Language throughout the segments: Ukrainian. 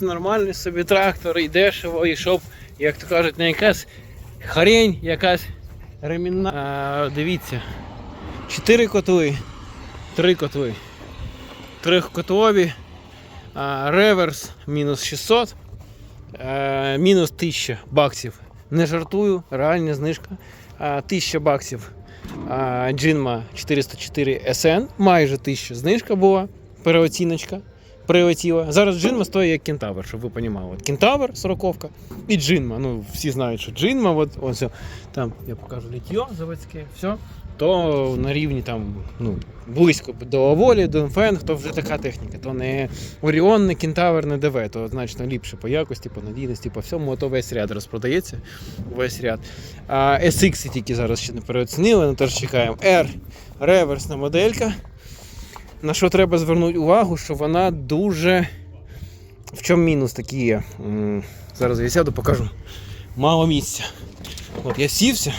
Нормальний собі трактор, і дешево, і щоб, як то кажуть, не якась хрень, якась ремінна. А, дивіться. Чотири котли, три котли. Трьохкотлові, а, реверс мінус 600, е, мінус 1000 баксів. Не жартую, реальна знижка. А, 1000 баксів. А, Джинма 404 SN, майже 1000 знижка була, переоціночка прилетіла. Зараз Джинма стоїть як Кентавр, щоб ви розуміли. От Кентавр 40 і Джинма. Ну, всі знають, що Джинма, от, ось, там я покажу літьо заводське, все. То на рівні там, ну, близько до Оволі, до Фенг, то вже така техніка. То не Оріон, не Кентавр, не ДВ, то значно ліпше по якості, по надійності, по всьому, то весь ряд розпродається. Весь ряд. А SX тільки зараз ще не переоцінили, ну теж чекаємо. R реверсна моделька. На що треба звернути увагу, що вона дуже. В чому мінус такий є? Зараз я сяду, покажу. Мало місця. От я сівся,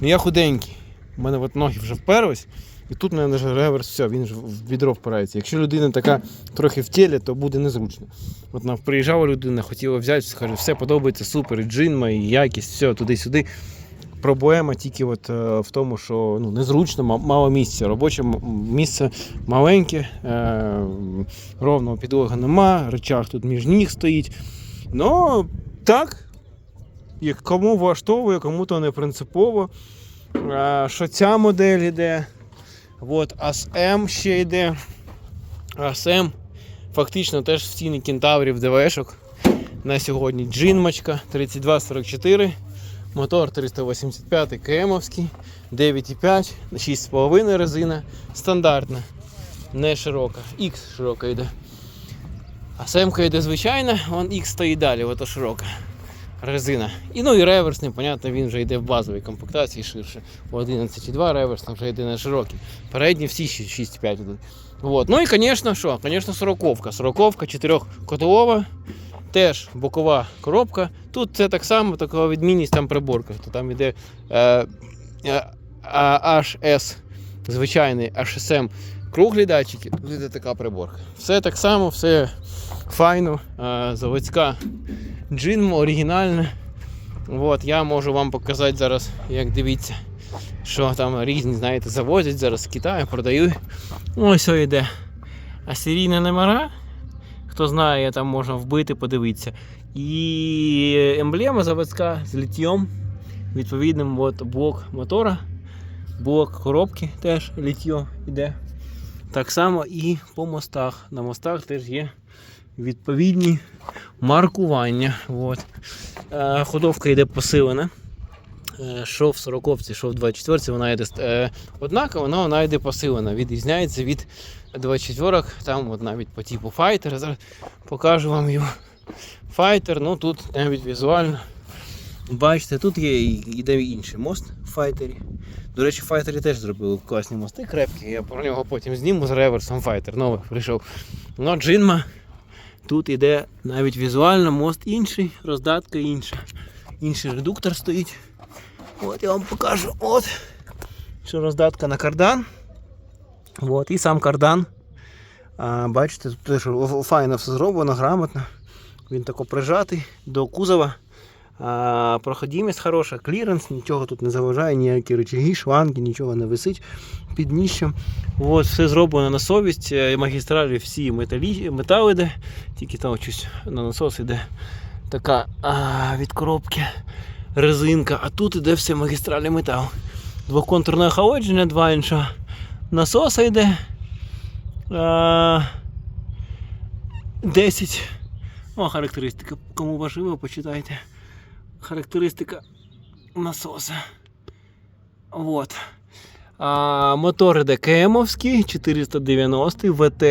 ну я худенький. У мене от ноги вже вперлись, і тут у мене вже реверс, все, він ж в бідро впирається. Якщо людина така трохи в тілі, то буде незручно. От нам приїжджала людина, хотіла взяти, каже, все подобається, супер, і джинма, і якість, все, туди-сюди. Проблема тільки от, е, в тому, що ну, незручно, мало місця. Робоче місце маленьке, е, ровного підлога нема, речах тут між ніг стоїть. Ну, так, як кому влаштовує, кому то не принципово. Е, що ця модель йде. От, АСМ ще йде. АСМ фактично теж в ціні кентаврів ДВшок. На сьогодні джинмачка 3244. Мотор 385 КМовський, 9,5, 6,5 резина, стандартна, не широка. X широка йде. А семка йде звичайна, вон X стоїть далі, ото широка резина. І ну і реверсний, понятно, він вже йде в базовій комплектації ширше. У 11,2 реверсний вже йде на широкий. Передні всі 6,5 йдуть. Вот. Ну і, звісно, що? Звісно, сороковка. Сороковка, чотирьохкотлова. Теж бокова коробка. Тут це так само, така відмінність там приборка. То там іде е, е, HS, звичайний HSM круглі датчики, тут іде така приборка. Все так само, все файно, е, заводська джинма, оригінальна. От, я можу вам показати зараз, як дивіться, що там різні, знаєте, завозять зараз з Китаю, продають. Ось ось йде. А серійні номера Хто знає, там можна вбити, подивитися. І емблема заводська з літьом. Відповідним от блок мотора, блок коробки теж літьо йде. Так само і по мостах. На мостах теж є відповідні маркування. От. Е, ходовка йде посилена. Е, Що в 40-ці, що в 24-ці, вона йде е, однакова, вона, вона йде посилена. Відрізняється від 24 там от навіть по типу файтер. Зараз покажу вам його. Файтер, ну тут навіть візуально. Бачите, тут є іде інший мост в файтері. До речі, файтері теж зробили класні мости крепкі. Я про нього потім зніму з реверсом файтер. Новий прийшов. Ну, джинма. Тут іде навіть візуально мост інший, роздатка інша. Інший редуктор стоїть. От я вам покажу. От. Що роздатка на кардан. От, і сам кардан. А, бачите, тут теж файно все зроблено, грамотно. Він тако прижатий до кузова. А, проходимість хороша, кліренс, нічого тут не заважає, ніякі рычаги, шланги, нічого не висить під дніщем. От, все зроблено на совість. е, Магістралі всі металі, метал іде, тільки там щось на насос іде така а, від коробки резинка, а тут іде все магістралі метал. Двоконтурне охолодження, два інша насоса йде. А, 10. О, характеристика. Кому важливо, почитайте. Характеристика насоса. Вот. А, мотор іде КМовський, 490 ВТ.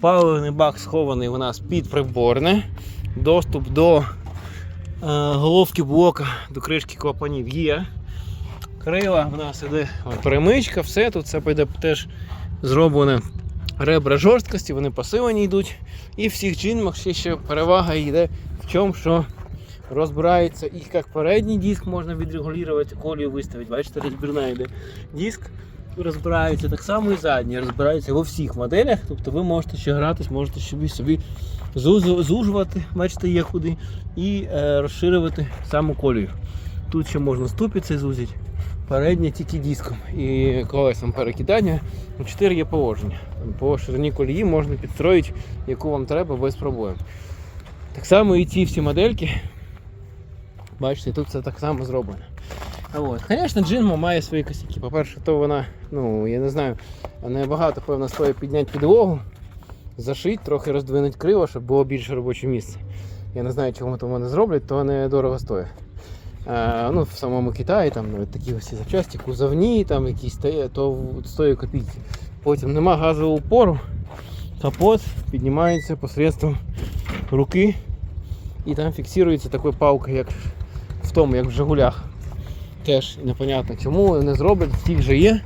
Паливний бак схований у нас під приборне. Доступ до головки блока, до кришки клапанів є. Крила в нас іде перемичка, все тут це піде теж зроблене ребра жорсткості, вони посилені йдуть. І всіх джинмах ще, ще перевага йде в чому, що розбирається і як передній диск можна відрегулювати, колію виставити. Бачите, розбірна йде диск. Розбирається так само і задній, розбирається во всіх моделях. Тобто ви можете ще гратись, можете собі собі зужувати, бачите, є куди, і е, розширювати саму колію. Тут ще можна ступиці зузити, переднє тільки диском і колесом перекидання. Ну, 4 є положення. По ширині колії можна підстроїти, яку вам треба без проблем. Так само і ці всі модельки. Бачите, тут все так само зроблено. От. Звісно, Джинмо має свої косяки. По-перше, то вона, ну, я не знаю, небагато, певно, стоїть підняти підлогу, зашить, трохи роздвинуть криво, щоб було більше робоче місце. Я не знаю, чому то вони зроблять, то не дорого стоїть. А, ну, в самому Китаї там навіть такі ось запчасті, кузовні, там якісь то стоїть копійки. Потім нема газового упору, капот піднімається посредством руки і там фіксується такою палкою, як в тому, як в Жигулях. Теж непонятно чому не зроблять, тих же є.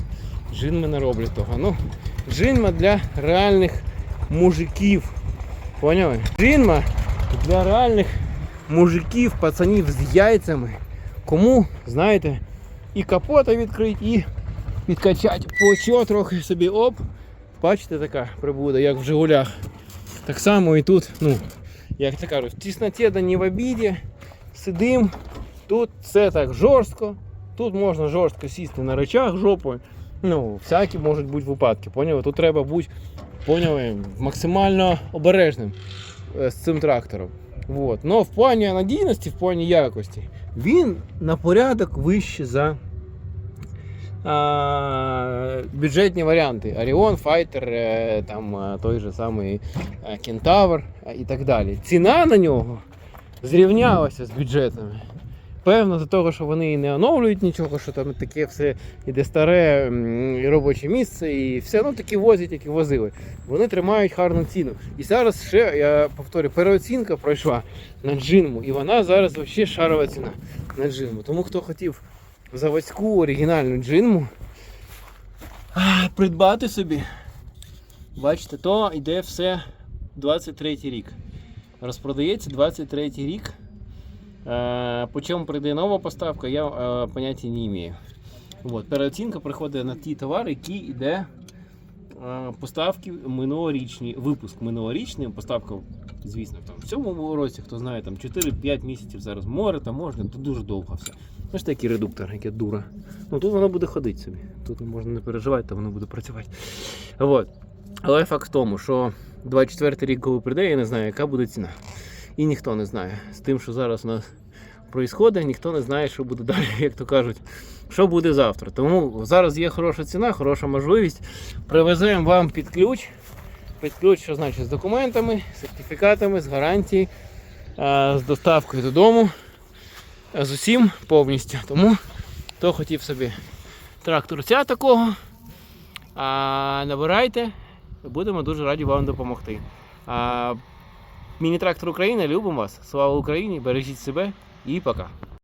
Джинми не роблять того. Ну, джинма для реальних мужиків. Поняли? Джинма для реальних мужиків, пацанів з яйцями. Кому, знаєте, і капота відкрити, і підкачати плечо трохи собі оп. Бачите, така прибуда, як в Жигулях. Так само і тут, ну, як це кажуть, тісноті да не в обіді. Сидим, тут все так жорстко. Тут можна жорстко сісти на речах жопою. Ну, всякі можуть бути випадки. Поняли? Тут треба бути поняли, максимально обережним е, з цим трактором. Вот. Но в плані надійності, в плані якості, він на порядок вище за а, бюджетні варіанти. Orion, Fighter, е, там е, той же самий е, і так далі. Ціна на нього зрівнялася з бюджетними. Певно, до того, що вони і не оновлюють нічого, що там таке все іде старе і робоче місце, і все ну такі возять, як і возили. Вони тримають гарну ціну. І зараз ще, я повторю, переоцінка пройшла на джинму, і вона зараз взагалі шарова ціна на джинму. Тому хто хотів заводську оригінальну джинму придбати собі, бачите, то йде все 23 рік. Розпродається 23 рік. Е, По чому прийде нова поставка, я е, поняття не маю. От, переоцінка приходить на ті товари, які йде е, поставки минулорічні, випуск минулорічний, поставка, звісно, там, в цьому році, хто знає, там 4-5 місяців зараз море, там можна, тут дуже довго все. Ось такий редуктор, яке дура. Ну тут воно буде ходити собі. Тут можна не переживати, то воно буде працювати. От. Але факт в тому, що 24 рік, коли прийде, я не знаю, яка буде ціна. І ніхто не знає. З тим, що зараз у нас відбувається, ніхто не знає, що буде далі, як то кажуть, що буде завтра. Тому зараз є хороша ціна, хороша можливість. Привеземо вам під ключ. Під ключ, що значить з документами, сертифікатами, з гарантії, з доставкою додому. З усім повністю. Тому хто хотів собі тракторця такого, набирайте, будемо дуже раді вам допомогти. Міні-трактор України, любимо вас. Слава Україні! Бережіть себе і пока.